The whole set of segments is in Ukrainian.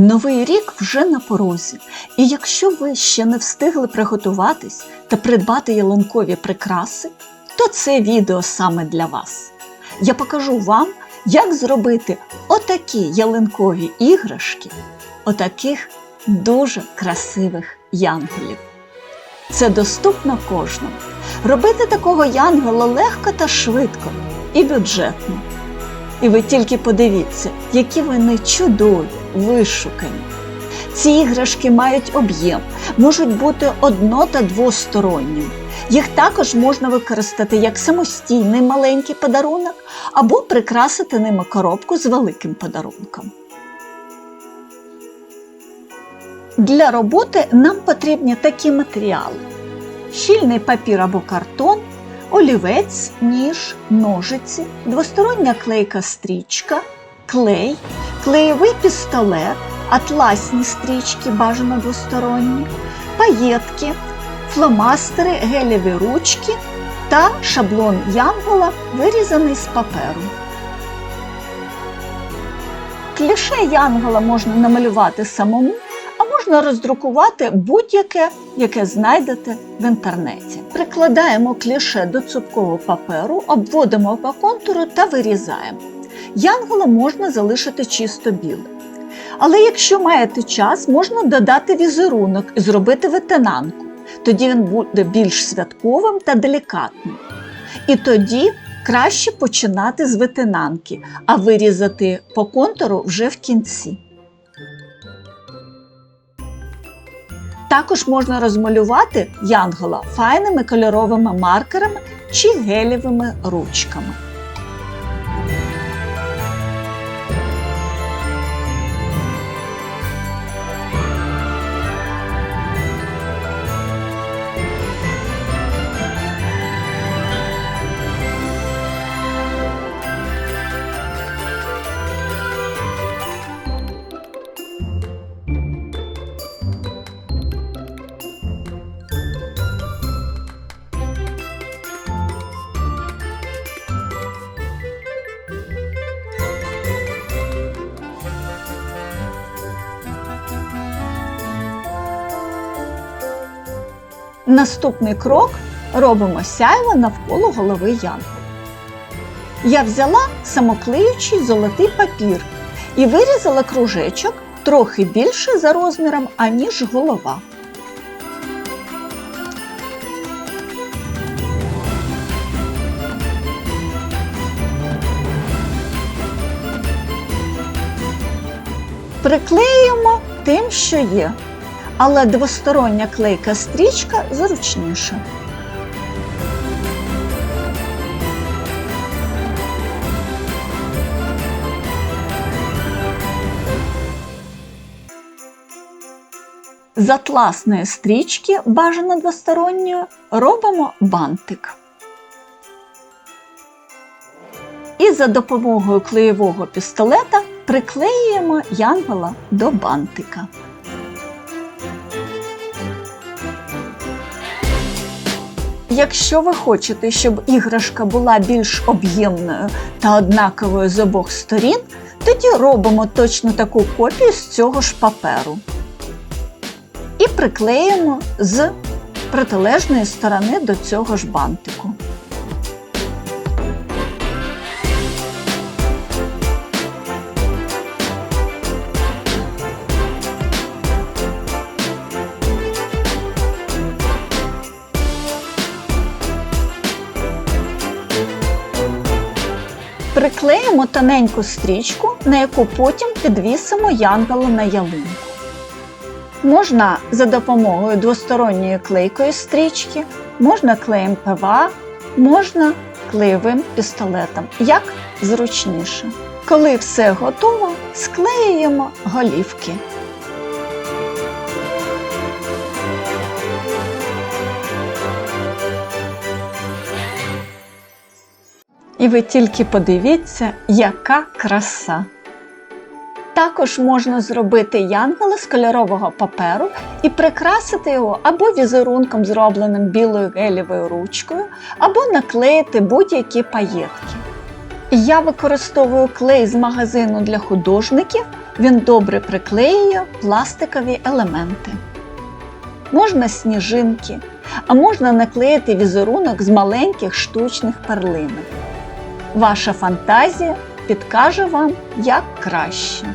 Новий рік вже на порозі, і якщо ви ще не встигли приготуватись та придбати ялинкові прикраси, то це відео саме для вас. Я покажу вам, як зробити отакі ялинкові іграшки, отаких дуже красивих янголів. Це доступно кожному. Робити такого янгола легко та швидко і бюджетно. І ви тільки подивіться, які вони чудові, вишукані. Ці іграшки мають об'єм, можуть бути одно- та двосторонніми. Їх також можна використати як самостійний маленький подарунок або прикрасити ними коробку з великим подарунком. Для роботи нам потрібні такі матеріали: щільний папір або картон, олівець, ніж, ножиці, двостороння клейка стрічка, клей, клеєвий пістолет, атласні стрічки, бажано двосторонні, паєтки, фломастери, гелєві ручки та шаблон янгола, вирізаний з паперу. Кліше янгола можна намалювати самому, можна роздрукувати будь-яке, яке знайдете в інтернеті. Прикладаємо кліше до цупкового паперу, обводимо по контуру та вирізаємо. Янгола можна залишити чисто білим. Але якщо маєте час, можна додати візерунок і зробити ветенанку. Тоді він буде більш святковим та делікатним. І тоді краще починати з ветенанки, а вирізати по контуру вже в кінці. Також можна розмалювати янгола файними кольоровими маркерами чи гелєвими ручками. Наступний крок робимо сяйво навколо голови янгола. Я взяла самоклеючий золотий папір і вирізала кружечок трохи більше за розміром, аніж голова. Приклеюємо тим, що є, але двостороння клейка стрічка зручніша. З атласної стрічки, бажано двосторонньої, робимо бантик. І за допомогою клеєвого пістолета приклеюємо янгола до бантика. Якщо ви хочете, щоб іграшка була більш об'ємною та однаковою з обох сторін, тоді робимо точно таку копію з цього ж паперу. І приклеїмо з протилежної сторони до цього ж бантику. Приклеїмо тоненьку стрічку, на яку потім підвісимо янголу на ялинку. Можна за допомогою двосторонньої клейкої стрічки, можна клеєм ПВА, можна клеєвим пістолетом, як зручніше. Коли все готово, склеюємо голівки. І ви тільки подивіться, яка краса! Також можна зробити янгола з кольорового паперу і прикрасити його або візерунком, зробленим білою гелєвою ручкою, або наклеїти будь-які паєтки. Я використовую клей з магазину для художників Він добре приклеює пластикові елементи. Можна сніжинки, а можна наклеїти візерунок з маленьких штучних перлинок. Ваша фантазія підкаже вам, як краще.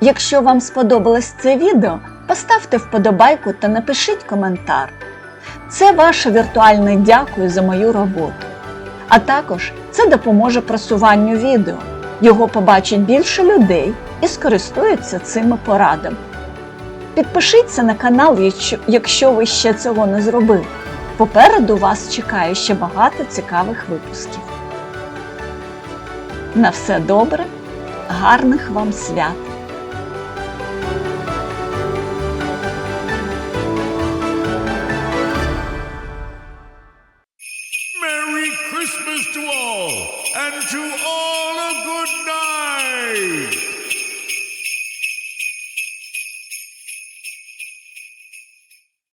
Якщо вам сподобалось це відео, поставте вподобайку та напишіть коментар. Це ваше віртуальне дякую за мою роботу. А також це допоможе просуванню відео. Його побачить більше людей і скористуються цими порадами. Підпишіться на канал, якщо- ви ще цього не зробили. Попереду вас чекає ще багато цікавих випусків. На все добре, гарних вам свят! Merry Christmas to all, and to all a good night.